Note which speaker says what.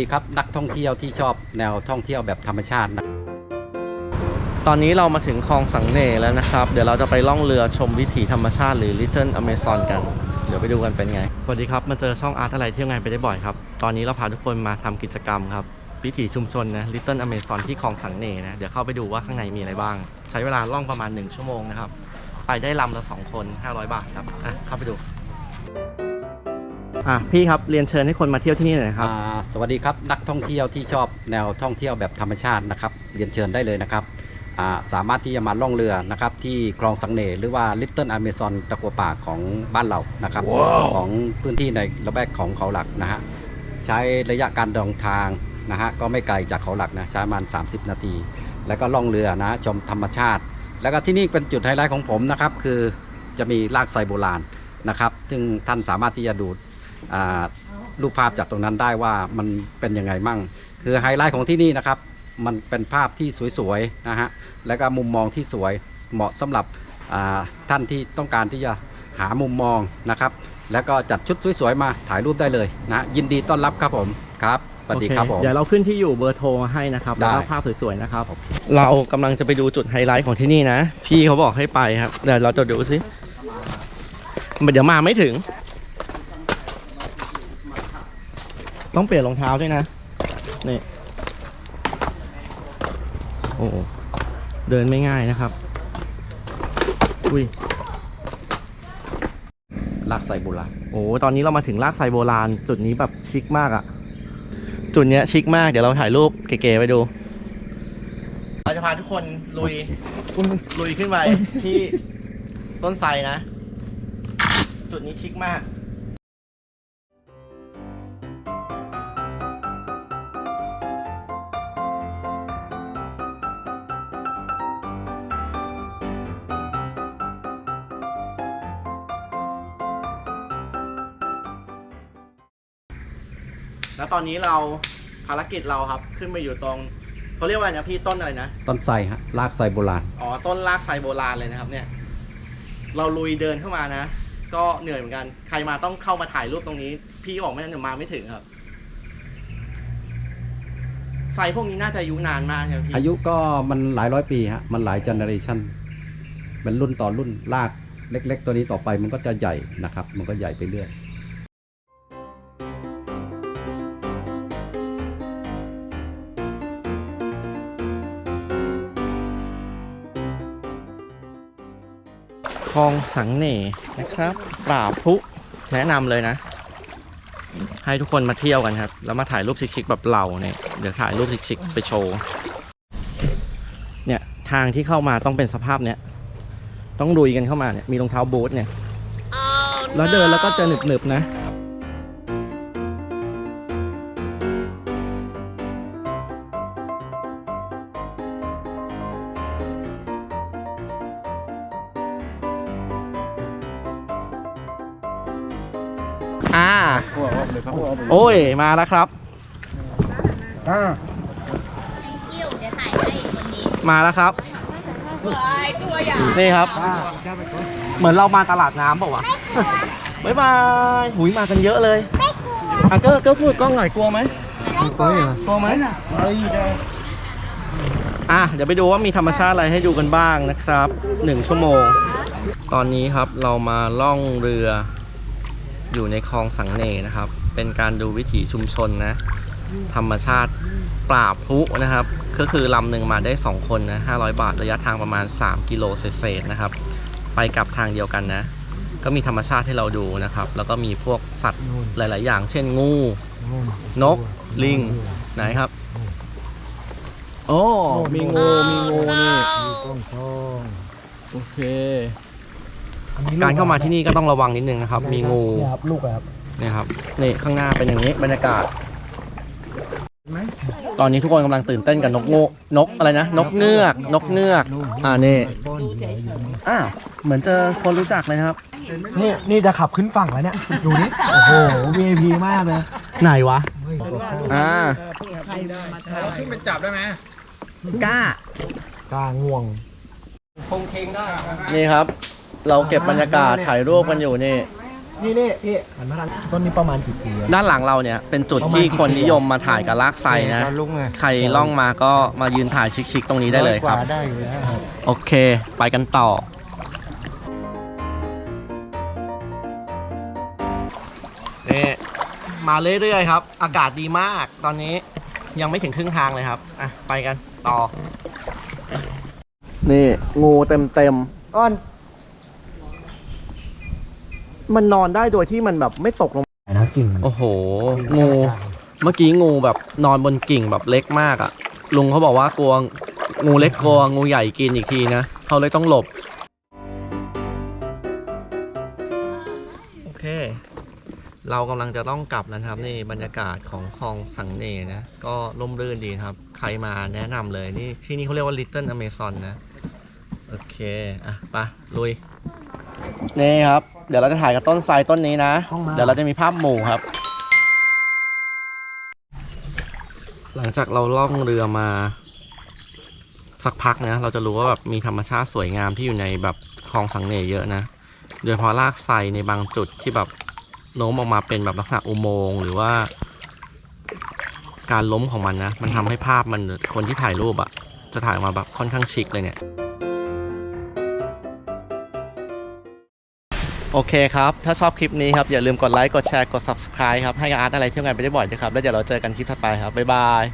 Speaker 1: ดีครับนักท่องเที่ยวที่ชอบแนวท่องเที่ยวแบบธรรมชาตินะ
Speaker 2: ตอนนี้เรามาถึงคลองสังเนแล้วนะครับ เดี๋ยวเราจะไปล่องเรือชมวิถีธรรมชาติหรือ Little Amazon กัน เดี๋ยวไปดูกันเป็นไง สวัสดีครับมาเจอช่องอาร์ตอะไรเที่ยวงานไปได้บ่อยครับ ตอนนี้เราพาทุกคนมาทำกิจกรรมครับ วิถีชุมชนนะ Little Amazon ที่คลองสังเนนะ เดี๋ยวเข้าไปดูว่าข้างในมีอะไรบ้าง ใช้เวลาล่องประมาณ 1 ชั่วโมงนะครับ ไปได้ลำละ2คน 500 บาทครับอะเข้าไปดู อะพี่ครับเรียนเชิญให้คนมาเที่ยวที่นี่หน่อยครับ
Speaker 1: อ่าสวัสดีครับนักท่องเที่ยวที่ชอบแนวท่องเที่ยวแบบธรรมชาตินะครับเรียนเชิญได้เลยนะครับอ่าสามารถที่จะมาล่องเรือนะครับที่คลองสังเนหรือว่า Little Amazon ตะกัวป่าของบ้านเรานะครับ ของพื้นที่ในระแวกของเขาหลักนะฮะใช้ระยะการเดินทางนะฮะก็ไม่ไกลจากเขาหลักนะใช้ประมาณ 30 นาที แล้วก็ล่องเรือนะชมธรรมชาติ แล้วก็ที่นี่เป็นจุดไฮไลท์ของผมนะครับคือจะมีรากไซโบราณนะครับ ซึ่งท่านสามารถที่จะดูอ่า รูปภาพจากตรงนั้นได้ว่ามันเป็นยังไงมั่ง คือไฮไลท์ของที่นี่นะครับ มันเป็นภาพที่สวยๆนะฮะแล้วก็มุมมองที่สวยเหมาะสำหรับอ่าท่านที่ต้องการที่จะหามุมมองนะครับ แล้วก็จัดชุดสวยๆมาถ่ายรูปได้เลยนะยินดีต้อนรับครับผมครับสวัสดีครับผม
Speaker 2: โอเเดี๋ยวเราขึ้นที่อยู่เบอร์โทรมาให้นะครับ
Speaker 1: ได้
Speaker 2: แล้วก็ภาพสวยๆนะครับ เรากำลังจะไปดูจุดไฮไลท์ของที่นี่นะ พี่เขาบอกให้ไปครับเดี๋ยวเราจะดูสิเดี๋ยวมาไม่ถึง ต้องเปลี่ยนรองเท้าด้วยนะ นี่ โอ้เดินไม่ง่ายนะครับ อุ้ย
Speaker 1: ลากไซโบราณ
Speaker 2: โอ้ตอนนี้เรามาถึงลากไซโบราณ จุดนี้แบบชิคมากอะจุดเนี้ยชิคมาก เดี๋ยวเราถ่ายรูปเก๋ๆไปดู เราจะพาทุกคนลุย ลุยขึ้นไปที่ต้นไทรนะ จุดนี้ชิคมาก แล้วตอนนี้เราภารกิจเราครับขึ้นไปอยู่ตรงเขาเรียกว่าอะไรนะพี่ต้นอะไรนะ
Speaker 1: ต้นไทรฮะลากไซโบราณ
Speaker 2: อ๋อต้นลากไซโบราณเลยนะครับ เนี่ย เราลุยเดินเข้ามานะ ก็เหนื่อยเหมือนกัน ใครมาต้องเข้ามาถ่ายรูปตรงนี้ พี่บอกไม่งั้นเดี๋ยวมาไม่ถึงครับไซพวกนี้น่าจะอายุนานมากใช่ไหมพี่
Speaker 1: อายุก็มันหลายร้อยปีฮะมันหลายเจเนอเรชันเป็นรุ่นต่อรุ่นลากเล็ก ๆ ตัวนี้ต่อไปมันก็จะใหญ่นะครับ มันก็ใหญ่ไปเรื่อย
Speaker 2: คลองสังเหน่นะครับป่าพรุแนะนำเลยนะ ให้ทุกคนมาเที่ยวกันครับ แล้วมาถ่ายรูปชิคๆแบบเราเนี่ยเดี๋ยวถ่ายรูปชิคๆไปโชว์เนี่ยทางที่เข้ามาต้องเป็นสภาพเนี้ยต้องดุยกันเข้ามาเนี่ยมีรองเท้าบูทเนี่ย แล้วเดินแล้วก็จะหนึบๆนะ อ่า โอ้ย มาแล้วครับ
Speaker 3: กิ้วเดี๋ยวถ่ายให้คนนี้
Speaker 2: มาแล้วครับ
Speaker 3: เฮ้ยตัวใหญ่
Speaker 2: นี่ครับ เหมือนเรามาตลาดน้ำเปล่าวะบ๊ายบายหุยมากันเยอะเลยอะก็ก็พูดกล้องหน่อยกลัวไหมกลัวไหมอะเดี๋ยวไปดูว่ามีธรรมชาติอะไรให้ดูกันบ้างนะครับหนึ่งชั่วโมง ตอนนี้ครับเรามาล่องเรือ อยู่ในคลองสังเนนะครับ เป็นการดูวิถีชุมชนนะ ธรรมชาติปราบพลุนะครับ ก็คือลำหนึ่งมาได้ 2 คนนะ500 บาทระยะทางประมาณ 3 กิโลเศษๆนะครับ ไปกลับทางเดียวกันนะ ก็มีธรรมชาติให้เราดูนะครับ แล้วก็มีพวกสัตว์หลาย ๆ อย่าง เช่นงู นก ลิง ไหนครับ โอ้ มีงู มีงูนี่โอเค การเข้ามาที่นี่ก็ต้องระวังนิดนึงนะครับ มีงู
Speaker 4: ครับลูกครับ
Speaker 2: เนี่ยครับนี่ข้างหน้าเป็นอย่างนี้บรรยากาศ ตอนนี้ทุกคนกำลังตื่นเต้นกับนกงูนกอะไรนะ นกเงือก นกเงือก อ่านี่อ้าวเหมือนเจอคนรู้จักเลยนะครับ
Speaker 4: นี่นี่จะขับขึ้นฝั่งแล้วเนี่ยดูนี่โอ้โห VIP มากเลย
Speaker 2: ไหนวะ อ่า
Speaker 5: ขึ้นไปจับได้ไหม
Speaker 2: กล้า
Speaker 4: กล้าง่วง
Speaker 2: นี่ครับ เราเก็บบรรยากาศถ่ายรูปกันอยู่นี่
Speaker 4: นี่นี่พี่หันมาทางต้นนี้ประมาณกี่ปีอะ
Speaker 2: ด้านหลังเราเนี่ยเป็นจุดที่คนนิยมมาถ่ายกับลากไซนะ
Speaker 4: ลุงอะ
Speaker 2: ใครล่องมาก็มายืนถ่ายชิคๆตรงนี้ได้เลยครับ
Speaker 4: อยกว่าได้อยู่แล้วครับ
Speaker 2: โอเค ไปกันต่อ นี่ มาเรื่อยๆครับ อากาศดีมาก ตอนนี้ยังไม่ถึงครึ่งทางเลยครับ อะ ไปกันต่อ นี่ งูเต็มเต็มๆอ้อน มันนอนได้โดยที่มันแบบไม่ตกลง
Speaker 4: นะกิ่งมัน
Speaker 2: โอ้โห งู เมื่อกี้งูแบบนอนบนกิ่งแบบเล็กมากอะ่ะ ลุงเขาบอกว่ากลัวงูเล็กกลัวงูใหญ่กินอีกทีนะเขาเลยต้องหลบ โอเค เรากำลังจะต้องกลับแล้วนะครับนี่บรรยากาศของคลองสังเนนะ ก็ร่มรื่นดีครับ ใครมาแนะนำเลยนี่ที่นี่เขาเรียกว่า Little Amazon นะ โอเค อะไปลุย นี่ครับ เดี๋ยวเราจะถ่ายกับต้นไทรต้นนี้นะเดี๋ยวเราจะมีภาพหมู่ครับ หลังจากเราล่องเรือมา สักพักนะเราจะรู้ว่าแบบมีธรรมชาติสวยงามที่อยู่ในแบบคลองสังเนเยอะนะ โดยเฉพาะรากไทรในบางจุดที่แบบโน้มออกมาเป็นแบบลักษณะอุโมงค์หรือว่า การล้มของมันนะ มันทำให้ภาพมันคนที่ถ่ายรูปอะจะถ่ายออกมาแบบค่อนข้างชิคเลยเนี่ย โอเคครับ ถ้าชอบคลิปนี้ครับ อย่าลืมกดไลค์ กดแชร์ กด subscribe ครับ ให้อาร์ตอะไรเที่ยวงานไปได้บ่อยด้วยครับ แล้วเดี๋ยวเราเจอกันคลิปถัดไปครับ บ๊ายบาย